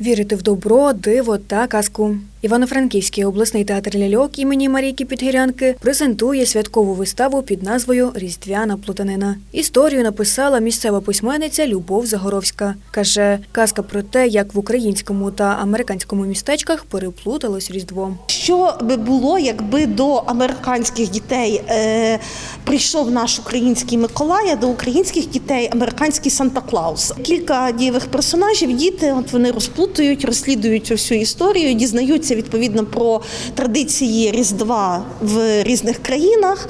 Вірити в добро, диво та казку. Івано-Франківський обласний театр ляльок імені Марійки Підгірянки презентує святкову виставу під назвою Різдвяна плутанина. Історію написала місцева письменниця Любов Загоровська. Каже, казка про те, як в українському та американському містечках переплуталось Різдво. Що би було, якби до американських дітей е, прийшов наш український Миколай, а до українських дітей американський Санта Клаус? Кілька дієвих персонажів, діти, от вони розплутують, розслідують цю всю історію, дізнаються відповідно про традиції Різдва в різних країнах,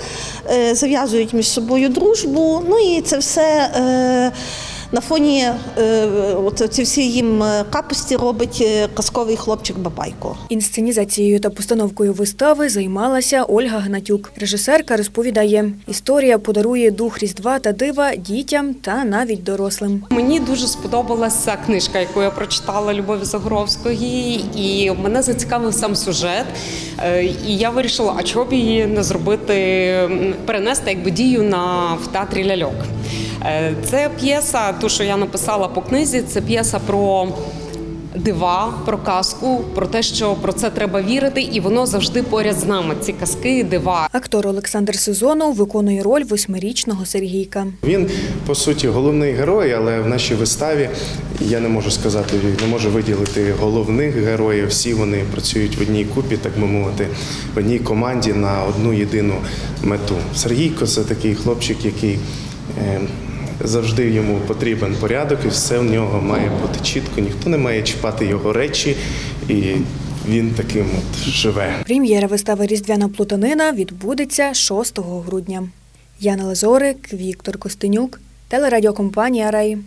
е, зав'язують між собою дружбу. Ну і це все. На фоні е, от ці всі їм е, капості робить е, казковий хлопчик Бабайко. Інсценізацією та постановкою вистави займалася Ольга Гнатюк. Режисерка розповідає, історія подарує дух Різдва та дива дітям та навіть дорослим. Мені дуже сподобалася книжка, яку я прочитала Любові Загоровської, і мене зацікавив сам сюжет. Е, І я вирішила, а чого б її не зробити, перенести якби дію на в театрі ляльок. Е, Це п'єса, ту, що я написала по книзі, це п'єса про. Дива про казку, про те, що про це треба вірити, і воно завжди поряд з нами. Ці казки, дива. Актор Олександр Сезонов виконує роль восьмирічного Сергійка. Він по суті головний герой, але в нашій виставі я не можу сказати, не можу виділити головних героїв. Всі вони працюють в одній купі, так би мовити, в одній команді на одну єдину мету. Сергійко це такий хлопчик, який завжди йому потрібен порядок, і все в нього має бути чітко. Ніхто не має чіпати його речі, і він таким от живе. Прем'єра вистави Різдвяна плутанина відбудеться 6 грудня. Яна Лазорик, Віктор Костенюк, телерадіокомпанія Рай.